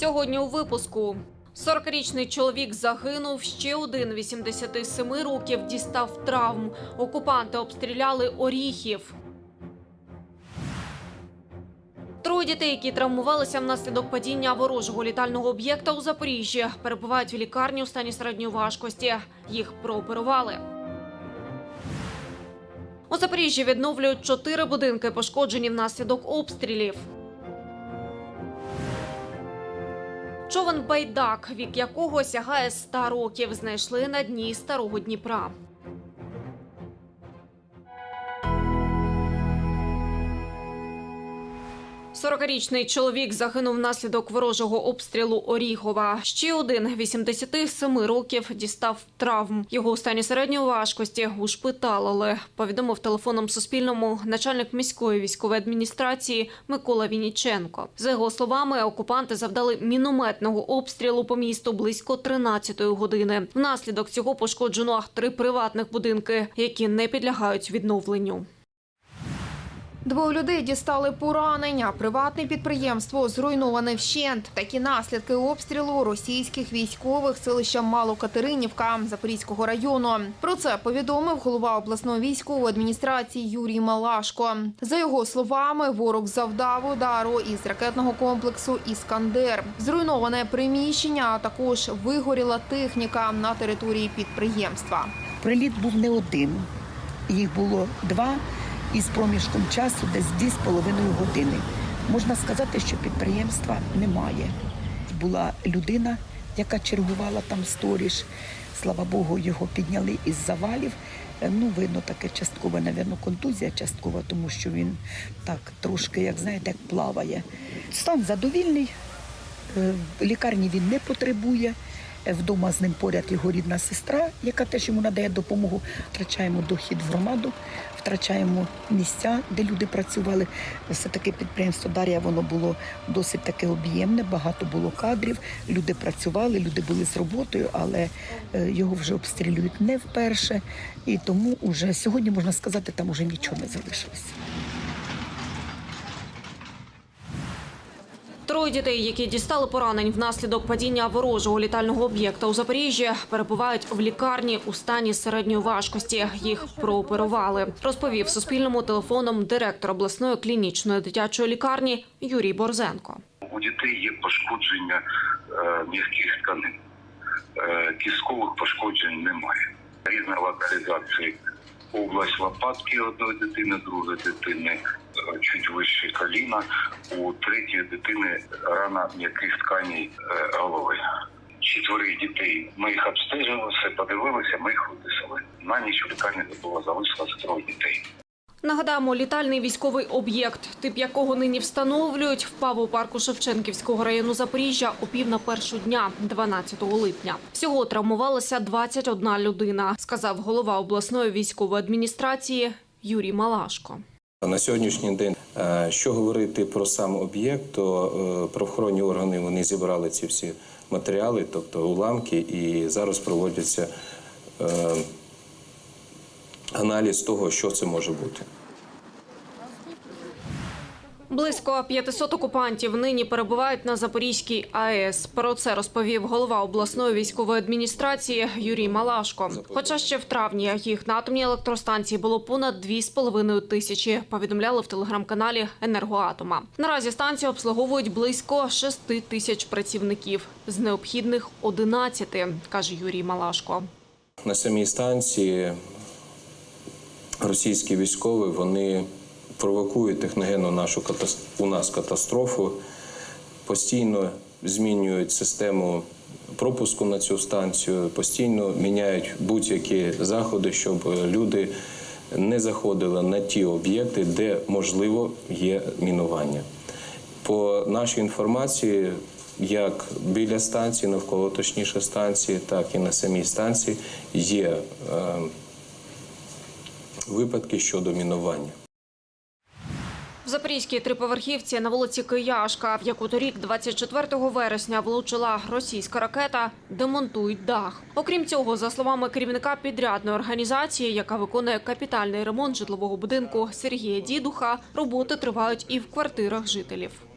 Сьогодні у випуску 40-річний чоловік загинув. Ще один 87 років дістав травм. Окупанти обстріляли Оріхів. Троє дітей, які травмувалися внаслідок падіння ворожого літального об'єкта у Запоріжжі, перебувають в лікарні у стані середньої важкості. Їх прооперували. У Запоріжжі відновлюють чотири будинки, пошкоджені внаслідок обстрілів. Човен байдак, вік якого сягає 100 років, знайшли на дні старого Дніпра. Сорокарічний чоловік загинув внаслідок ворожого обстрілу Оріхова. Ще один 87 років дістав травм. Його у стані середньої важкості ушпиталили. Повідомив телефоном Суспільному начальник міської військової адміністрації Микола Вініченко. За його словами, окупанти завдали мінометного обстрілу по місту близько 13-ї години. Внаслідок цього пошкоджено три приватних будинки, які не підлягають відновленню. Двоє людей дістали поранення. Приватне підприємство зруйноване вщент. Такі наслідки обстрілу російських військових селища Малокатеринівка Запорізького району. Про це повідомив голова обласної військової адміністрації Юрій Малашко. За його словами, ворог завдав удару із ракетного комплексу Іскандер. Зруйноване приміщення, а також вигоріла техніка на території підприємства. Приліт був не один. Їх було два із проміжком часу десь 2,5 години. Можна сказати, що підприємства немає. Була людина, яка чергувала там сторіж. Слава Богу, його підняли із завалів. Е, Ну, видно, таке частково, напевно, контузія часткова, тому що він так трошки, як знаєте, як плаває. Стан задовільний, Е, лікарні він не потребує. Вдома з ним поряд його рідна сестра, яка теж йому надає допомогу. Втрачаємо дохід в громаду, втрачаємо місця, де люди працювали. Все таки підприємство Дар'я воно було досить таке об'ємне, багато було кадрів. Люди працювали, люди були з роботою, але е, його вже обстрілюють не вперше. І тому вже сьогодні можна сказати, там уже нічого не залишилось. Троє дітей, які дістали поранень внаслідок падіння ворожого літального об'єкта у Запоріжжі, перебувають в лікарні у стані середньої важкості. Їх прооперували. Розповів Суспільному телефоном директор обласної клінічної дитячої лікарні Юрій Борзенко. У дітей є пошкодження е, м'яких тканин. Е, кісткових пошкоджень немає. Різна локалізація. Область лопатки одної дитини, другої дитини е, чуть вище коліна, у третьої дитини рана м'яких тканей е, голови. Четверих дітей ми їх обстежили, все подивилися, ми їх виписали. На ніч в лікарні було залишилося троє дітей. Нагадаємо, літальний військовий об'єкт, тип якого нині встановлюють, впав у парку Шевченківського району Запоріжжя о пів на першу дня, 12 липня. Всього травмувалася 21 людина, сказав голова обласної військової адміністрації Юрій Малашко. На сьогоднішній день, е, що говорити про сам об'єкт, то е, правоохоронні органи вони зібрали ці всі матеріали, тобто уламки, і зараз проводиться е, аналіз того, що це може бути. Близько 500 окупантів нині перебувають на Запорізькій АЕС. Про це розповів голова обласної військової адміністрації Юрій Малашко. Хоча ще в травні їх на атомній електростанції було понад 2,5 тисячі. Повідомляли в телеграм-каналі Енергоатома. Наразі станцію обслуговують близько 6 тисяч працівників з необхідних 11, каже Юрій Малашко. На самій станції російські військові вони провокують техногенну нашу у нас катастрофу, постійно змінюють систему пропуску на цю станцію, постійно міняють будь-які заходи, щоб люди не заходили на ті об'єкти, де можливо є мінування. По нашій інформації, як біля станції, навколо точніше станції, так і на самій станції є е, випадки щодо мінування. В Запорізькій триповерхівці на вулиці Кияшка, в яку торік, 24 вересня, влучила російська ракета, демонтують дах. Окрім цього, за словами керівника підрядної організації, яка виконує капітальний ремонт житлового будинку Сергія Дідуха, роботи тривають і в квартирах жителів.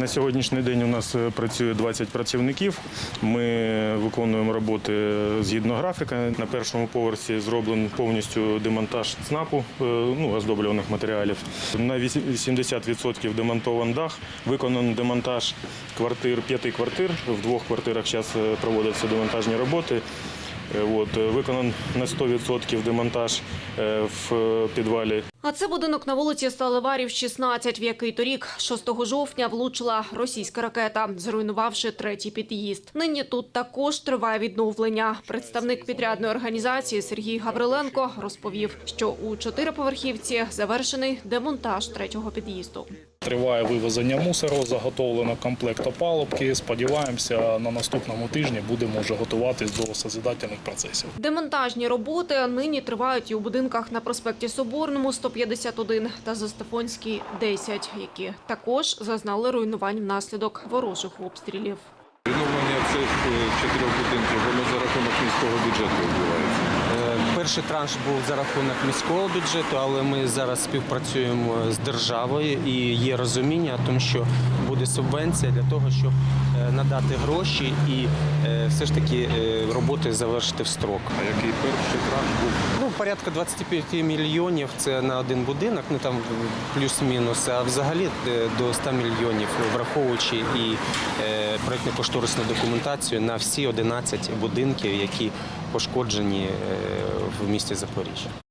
На сьогоднішній день у нас е, працює 20 працівників. Ми виконуємо роботи згідно графіка. На першому поверсі зроблений повністю демонтаж ЦНАПу, е, ну, оздоблюваних матеріалів. На 80% демонтований дах, виконаний демонтаж квартир, п'яти квартир. В двох квартирах зараз проводяться демонтажні роботи. Е, От, е, виконан на 100% демонтаж е, в е, підвалі А це будинок на вулиці Сталеварів, 16, в який торік, 6 жовтня, влучила російська ракета, зруйнувавши третій під'їзд. Нині тут також триває відновлення. Представник підрядної організації Сергій Гавриленко розповів, що у чотириповерхівці завершений демонтаж третього під'їзду. Триває вивезення мусору, заготовлено комплект опалубки. Сподіваємося, на наступному тижні будемо вже готуватись до созидательних процесів. Демонтажні роботи нині тривають і у будинках на проспекті Соборному 151 та Застафонській 10, які також зазнали руйнувань внаслідок ворожих обстрілів. Відновлення цих е, чотирьох будинків воно за рахунок міського бюджету відбувається. Е, Перший транш був за рахунок міського бюджету, але ми зараз співпрацюємо з державою і є розуміння, тому що буде субвенція для того, щоб е, надати гроші і е, все ж таки е, роботи завершити в строк. А який перший транш був? Ну, порядка 25 мільйонів це на один будинок, ну там плюс-мінус, а взагалі до 100 мільйонів, враховуючи і е, проєктно-кошторисну документацію на всі 11 будинків, які пошкоджені в місті Запоріжжя.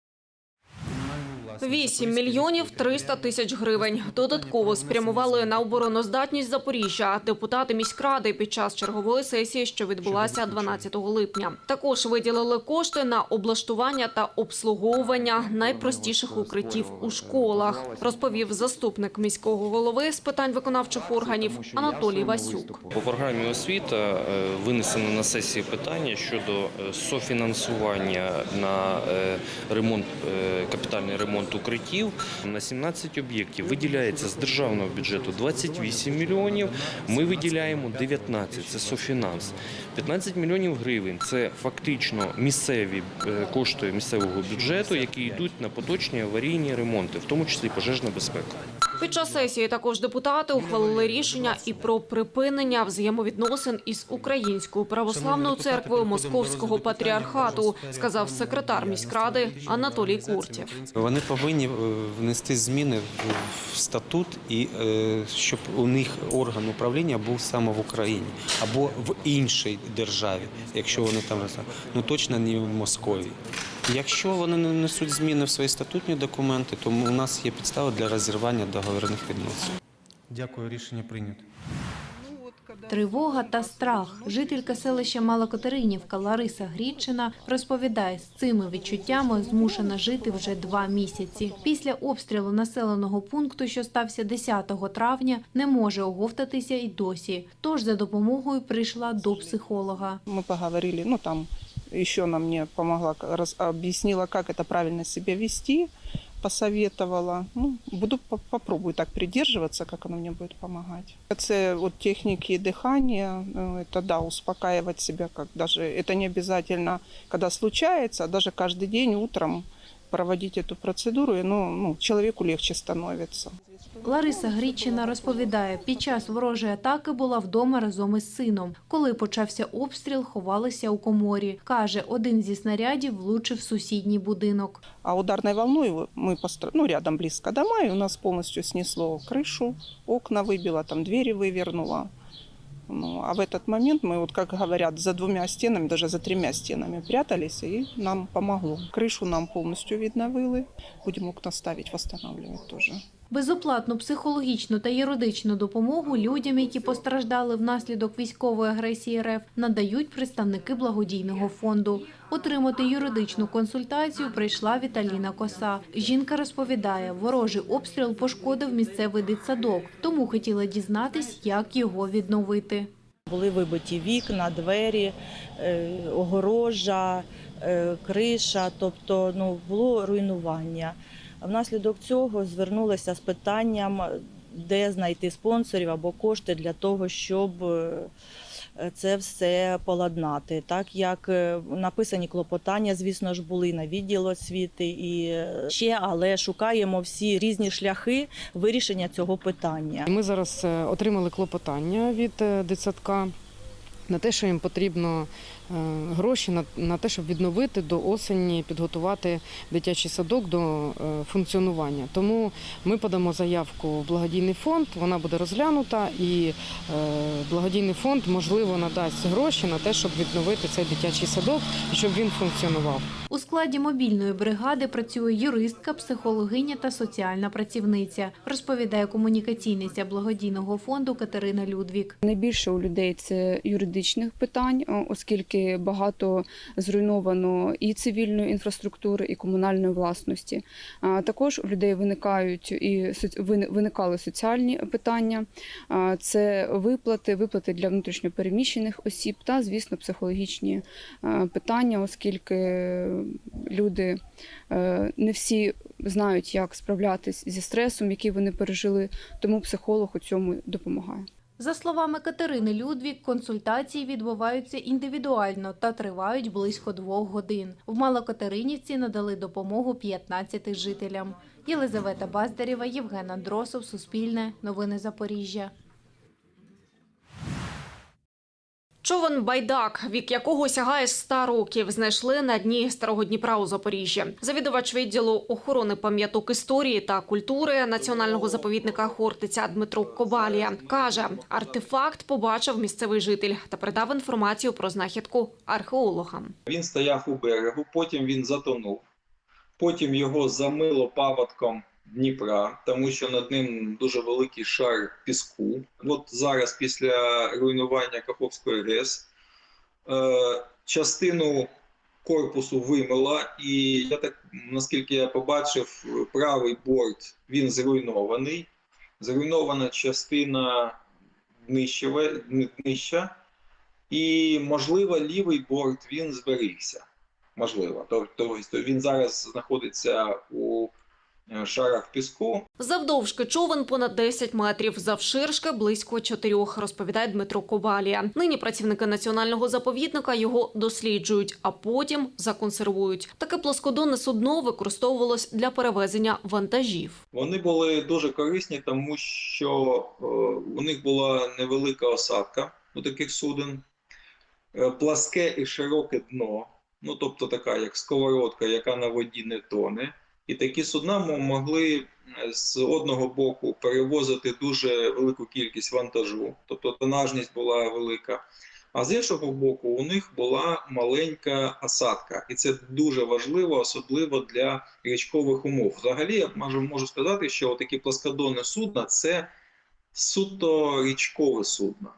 8 мільйонів 300 тисяч гривень додатково спрямували на обороноздатність Запоріжжя депутати міськради під час чергової сесії, що відбулася 12 липня. Також виділили кошти на облаштування та обслуговування найпростіших укриттів у школах, розповів заступник міського голови з питань виконавчих органів Анатолій Васюк. По програмі освіта е, винесено на сесії питання щодо е, софінансування на е, ремонт, е, капітальний ремонт укриттів. На 17 об'єктів виділяється з державного бюджету 28 мільйонів. Ми виділяємо 19, це софінанс. 15 мільйонів гривень це фактично місцеві е, кошти місцевого бюджету, які йдуть на поточні аварійні ремонти, в тому числі пожежна безпека. Під час сесії також депутати ухвалили рішення і про припинення взаємовідносин із Українською православною церквою Московського патріархату, сказав секретар міськради Анатолій Куртєв. Вони повинні е, внести зміни в- статут і е, щоб у них орган управління був саме в Україні або в іншій державі, якщо вони там ну точно не в Московії. Якщо вони не внесуть зміни в свої статутні документи, то у нас є підстава для розірвання договірних відносин. Дякую, рішення прийнято. Тривога та страх. Жителька селища Малокатеринівка Лариса Грічина розповідає, з цими відчуттями змушена жити вже два місяці. Після обстрілу населеного пункту, що стався 10 травня, не може оговтатися й досі. Тож за допомогою прийшла до психолога. Мы поговорили, ну там еще она мне помогла, раз- объяснила, как это правильно себя вести, посоветовала. Ну, буду по- попробую так придерживаться, как она мне будет помогать. Это вот техники дыхания, э, это да, успокаивать себя, как даже это не обязательно, когда случается, а даже каждый день утром проводить эту процедуру, и, ну, ну, человеку легче становится. Лариса Грічина розповідає, під час ворожої атаки була вдома разом із сином. Коли почався обстріл, ховалися у коморі. Каже, один зі снарядів влучив в сусідній будинок. А ударной волной вы- мы постро... ну, рядом близко дома, и у нас полностью снесло крышу, окна выбило, там двери вывернуло. Ну, а в этот момент мы, вот как говорят, за двумя стенами, даже за тремя стенами прятались, и нам помогло. Крышу нам полностью відновили. Будем окна ставить, восстанавливать тоже. Безоплатну психологічну та юридичну допомогу людям, які постраждали внаслідок військової агресії РФ, надають представники благодійного фонду. Отримати юридичну консультацію прийшла Віталіна Коса. Жінка розповідає, ворожий обстріл пошкодив місцевий дитсадок, тому хотіла дізнатись, як його відновити. Були вибиті вікна, двері, е, огорожа, е, криша, тобто ну, було руйнування. Внаслідок цього звернулися з питанням, де знайти спонсорів або кошти для того, щоб е, це все поладнати. Так як е, написані клопотання, звісно ж, були на відділ освіти і е, ще, але шукаємо всі різні шляхи вирішення цього питання. Ми зараз отримали клопотання від дитсадка на те, що їм потрібно гроші на, на те, щоб відновити до осені, підготувати дитячий садок до е, функціонування. Тому ми подамо заявку в благодійний фонд, вона буде розглянута, і е, благодійний фонд можливо надасть гроші на те, щоб відновити цей дитячий садок щоб він функціонував. У складі мобільної бригади працює юристка, психологиня та соціальна працівниця, розповідає комунікаційниця благодійного фонду Катерина Людвік. Найбільше у людей це юридичних питань, о, оскільки багато зруйновано і цивільної інфраструктури, і комунальної власності. Також у людей виникають і виникали соціальні питання. Це виплати, виплати для внутрішньопереміщених осіб та, звісно, психологічні питання, оскільки люди е, не всі знають, як справлятись зі стресом, який вони пережили, тому психолог у цьому допомагає. За словами Катерини Людвік, консультації відбуваються індивідуально та тривають близько двох годин. В Малокатеринівці надали допомогу 15 жителям. Єлизавета Баздарєва, Євген Андросов, Суспільне, Новини Запоріжжя. Човен байдак, вік якого сягає 100 років, знайшли на дні старого Дніпра у Запоріжжі. Завідувач відділу охорони пам'яток історії та культури національного заповідника Хортиця Дмитро Кобалія каже, артефакт побачив місцевий житель та передав інформацію про знахідку археологам. Він стояв у берегу, потім він затонув, потім його замило паводком Дніпра, тому що над ним дуже великий шар піску. От зараз, після руйнування Каховської РЕС, е, частину корпусу вимила, і я так, наскільки я побачив, правий борт він зруйнований. Зруйнована частина нижче, нижча, і, можливо, лівий борт він зберігся. Можливо. Тобто він зараз знаходиться у шарах піску. Завдовжки човен понад 10 метрів, завширшки близько 4, розповідає Дмитро Кобалія. Нині працівники національного заповідника його досліджують, а потім законсервують. Таке плоскодонне судно використовувалось для перевезення вантажів. Вони були дуже корисні, тому що е, у них була невелика осадка у таких суден, е, пласке і широке дно, ну тобто така як сковородка, яка на воді не тоне. І такі судна могли е, з одного боку перевозити дуже велику кількість вантажу, тобто тонажність була велика. А з іншого боку, у них була маленька осадка, і це дуже важливо, особливо для річкових умов. Взагалі, я можу, сказати, що такі плоскодонне судна це суто річкове судно.